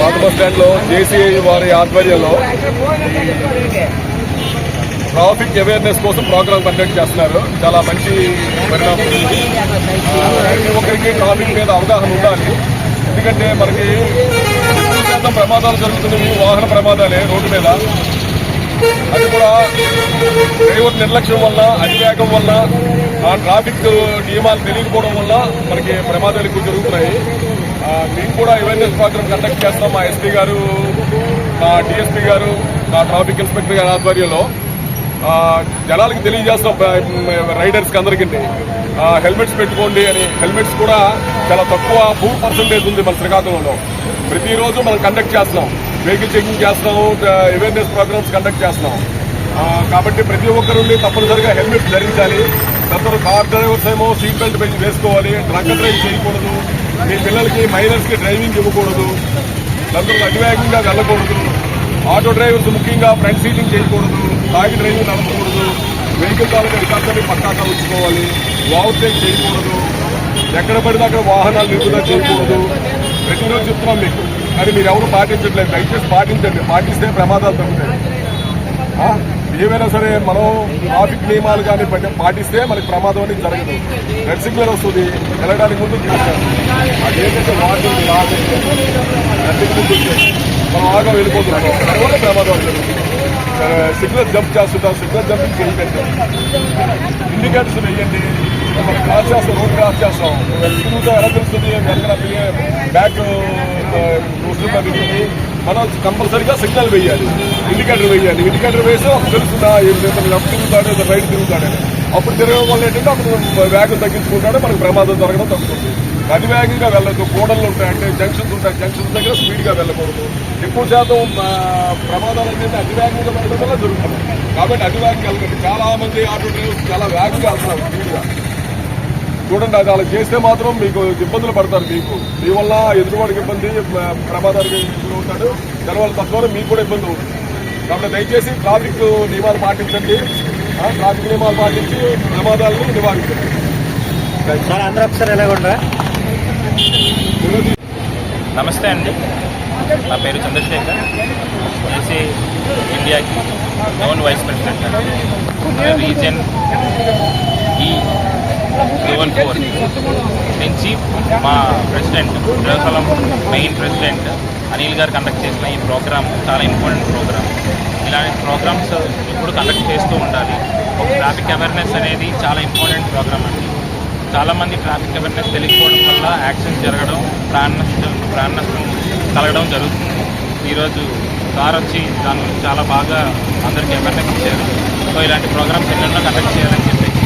పాత బస్ స్టాండ్లో జేసీఐ వారి ఆధ్వర్యంలో ట్రాఫిక్ అవేర్నెస్ కోసం ప్రోగ్రామ్ కండక్ట్ చేస్తున్నారు. చాలా మంచి పరిణామం ప్రతి ఒక్కరికి ట్రాఫిక్ మీద అవగాహన ఉండాలి. ఎందుకంటే మనకి ఎక్కువ శాతం ప్రమాదాలు జరుగుతున్నవి వాహన ప్రమాదాలే రోడ్డు మీద. అది కూడా డ్రైవర్ నిర్లక్ష్యం వల్ల అతివేగం వల్ల ఆ ట్రాఫిక్ నియమాలు తెలియకపోవడం వల్ల మనకి ప్రమాదాలు ఎక్కువ జరుగుతున్నాయి. మేము కూడా అవేర్నెస్ ప్రోగ్రామ్ కండక్ట్ చేస్తాం మా ఎస్పీ గారు మా డిఎస్పీ గారు మా ట్రాఫిక్ ఇన్స్పెక్టర్ గారి ఆధ్వర్యంలో. జనాలకు జనాలకి తెలియజేస్తాం రైడర్స్కి అందరికీ. హెల్మెట్స్ పెట్టుకోండి అని. హెల్మెట్స్ కూడా చాలా తక్కువ ఫోర్ పర్సెంటేజ్ ఉంది మన శ్రీకాకుళంలో. ప్రతిరోజు మనం కండక్ట్ చేస్తున్నాం వెహికల్ చెకింగ్ చేస్తున్నాము అవేర్నెస్ ప్రోగ్రామ్స్ కండక్ట్ చేస్తున్నాం కాబట్టి ప్రతి ఒక్కరుండి తప్పనిసరిగా హెల్మెట్ ధరించాలి. అందరూ కార్ డ్రైవర్స్ ఏమో సీట్ బెల్ట్ పెట్టి వేసుకోవాలి డ్రంక్ డ్రైవ్ చేయకూడదు. మీ పిల్లలకి మైనర్స్కి డ్రైవింగ్ ఇవ్వకూడదు. అందరూ అతివేగంగా వెళ్ళకూడదు. ఆటో డ్రైవర్స్ ముఖ్యంగా ఫ్రంట్ సీటింగ్ చేయకూడదు. తాగి డ్రైవింగ్ నడపకూడదు. వెహికల్ తాలూకా రికార్డుని పక్కాగా ఉంచుకోవాలి ఓవర్ చేయకూడదు. ఎక్కడ పడితే అక్కడ వాహనాలు నిలుపుదల చేయకూడదు. ప్రతిరోజు చెప్తున్నాం మీకు. కానీ మీరు ఎవరు పాటించట్లేదు. దయచేసి పాటించండి. పాటిస్తే ప్రమాదాలు తగ్గుతాయి. ఏమైనా సరే మనం ట్రాఫిక్ నియమాలు కానీ పాటిస్తే మనకి ప్రమాదం అనేది జరగదు. రెడ్ సిగ్నల్ వస్తుంది. వెళ్ళడానికి ముందు అదేంటంటే వాటర్ రెడ్ సిగ్నల్ మనం ఆగా వెళ్ళిపోతున్నాం. ప్రమాదం జరుగుతుంది సిగ్నల్ జంప్ చేస్తుంటాం. సిగ్నల్ జంపింగ్ చేయకండి ఇండికేటర్స్ వేయండి మనం క్రాస్ చేస్తాం రోడ్ క్రాస్ చేస్తాం. స్కూల్తో ఎలా తెలుస్తుంది? వెనకాల బ్యాక్ వస్తుందా మనం కంపల్సరీగా సిగ్నల్ వేయాలి ఇండికేటర్ వేయాలి. ఇండికేటర్ వేసి అప్పుడు తెలుస్తుందా ఇతను లెఫ్ట్ తిరుగుతాడు? రైట్ తిరుగుతాడని అప్పుడు తిరగడం వల్ల ఏంటంటే అప్పుడు వేగం తగ్గించుకుంటాడే మనకు ప్రమాదం జరగడం తగ్గుతుంది. అతి వేగంగా వెళ్ళదు కూడళ్ళు ఉంటాయి అంటే జంక్షన్స్ ఉంటాయి. జంక్షన్స్ దగ్గర స్పీడ్గా వెళ్ళకూడదు. ఎక్కువ శాతం ప్రమాదాలు అనేది అతి వేగంగా వెళ్ళడం వల్ల జరుగుతుంది కాబట్టి అతి వేగంగా వెళ్తుంది చాలా మంది ఆటో డ్రైవర్స్ చాలా వేగంగా వెళ్తున్నారు స్పీడ్గా. చూడండి అది అలా చేస్తే మాత్రం మీకు ఇబ్బందులు పడతారు మీకు. మీ వల్ల ఎదురువాడికి ఇబ్బంది ప్ర- ప్రమాదానికి ఉంటాడు దానివల్ల తద్వారా మీకు కూడా ఇబ్బంది అవుతుంది. కాబట్టి దయచేసి ట్రాఫిక్ నియమాలు పాటించండి. ఆ, ట్రాఫిక్ నియమాలు పాటించి ప్రమాదాలను నివారించండి. సార్ అందరూ ఒకసారి ఎలాగుండరా నమస్తే అండి. నా పేరు చంద్రశేఖర్. ఏసీ ఇండియాకి జోన్ వైస్ ప్రెసిడెంట్ రీజన్ ఈ జోన్ ఫోర్ నుంచి మా president Srikakulam main president Anil గారు కండక్ట్ చేసిన ఈ ప్రోగ్రామ్ చాలా ఇంపార్టెంట్ ప్రోగ్రామ్ ఇలాంటి ప్రోగ్రామ్స్ ఇప్పుడు కండక్ట్ చేస్తూ ఉండాలి. ఒక ట్రాఫిక్ అవేర్నెస్ అనేది చాలా ఇంపార్టెంట్ ప్రోగ్రామ్ అండి. చాలామంది ట్రాఫిక్ అవేర్నెస్ తెలియకపోవడం వల్ల యాక్సిడెంట్ జరగడం ప్రాణ నష్టం ప్రాణ నష్టం కలగడం జరుగుతుంది. ఈరోజు సార్ వచ్చి దాని గురించి చాలా బాగా అందరికీ అవేర్నెస్ ఇచ్చారు. సో ఇలాంటి ప్రోగ్రామ్స్ ఎన్నెన్నో కండక్ట్ చేయాలని చెప్పేసి